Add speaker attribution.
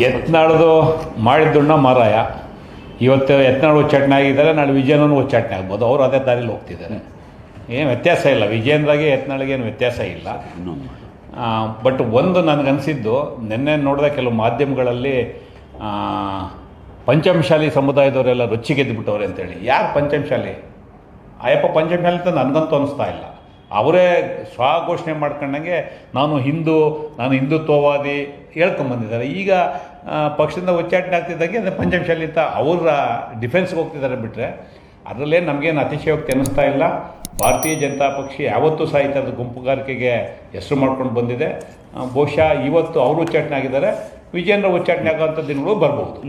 Speaker 1: ಯತ್ನಾಳ್ದು ಮಾಡಿದ್ದುಣ್ಣ ಮಾರಾಯ. ಇವತ್ತು ಎತ್ನಾಳು ಉಚ್ಚಾಟನೆ ಆಗಿದ್ದಾರೆ ನಾಳೆ ವಿಜಯನೂ ಉಚ್ಚಾಟನೆ ಆಗ್ಬೋದು ಅವರು ಅದೇ ದಾರಿಲಿ ಹೋಗ್ತಿದ್ದಾರೆ. ಏನು ವ್ಯತ್ಯಾಸ ಇಲ್ಲ. ವಿಜೇಂದ್ರಗೆ ಎತ್ನಾಳಿಗೆ ಏನು ವ್ಯತ್ಯಾಸ ಇಲ್ಲ. ಬಟ್ ಒಂದು ನನಗನ್ಸಿದ್ದು, ನಿನ್ನೆ ನೋಡಿದ ಕೆಲವು ಮಾಧ್ಯಮಗಳಲ್ಲಿ ಪಂಚಮಶಾಲಿ ಸಮುದಾಯದವರೆಲ್ಲ ರುಚಿಗೆದ್ದುಬಿಟ್ಟವ್ರೆ ಅಂತೇಳಿ. ಯಾರು ಪಂಚಮಶಾಲಿ? ಅಯ್ಯಪ್ಪ ಪಂಚಮಶಾಲಿ ಅಂತ ನನಗಂತೂ ಅನಿಸ್ತಾ ಇಲ್ಲ. ಅವರೇ ಸ್ವಘೋಷಣೆ ಮಾಡ್ಕೊಂಡಂಗೆ ನಾನು ಹಿಂದೂ, ನಾನು ಹಿಂದುತ್ವವಾದಿ ಹೇಳ್ಕೊಂಬಂದಿದ್ದಾರೆ ಈಗ ಪಕ್ಷದಿಂದ ಉಚ್ಚಾಟನೆ ಆಗ್ತಿದ್ದಂಗೆ ಅಂದರೆ ಪಂಚಮಶಾಲಿ ಅಂತ ಅವರ ಡಿಫೆನ್ಸ್ಗೆ ಹೋಗ್ತಿದ್ದಾರೆ ಬಿಟ್ಟರೆ ಅದರಲ್ಲೇ ನಮಗೇನು ಅತಿಶಯೋಕ್ತಿ ಅನ್ನಿಸ್ತಾ ಇಲ್ಲ. ಭಾರತೀಯ ಜನತಾ ಪಕ್ಷ ಯಾವತ್ತೂ ಸಾಹಿತ್ಯದ ಗುಂಪುಗಾರಿಕೆಗೆ ಹೆಸರು ಮಾಡ್ಕೊಂಡು ಬಂದಿದೆ. ಬಹುಶಃ ಇವತ್ತು ಅವರು ಉಚ್ಚಾಟನೆ ಆಗಿದ್ದಾರೆ. ವಿಜೇಂದ್ರ ಉಚ್ಚಾಟನೆ ಆಗೋಂಥ ದಿನಗಳು ಬರ್ಬೋದು.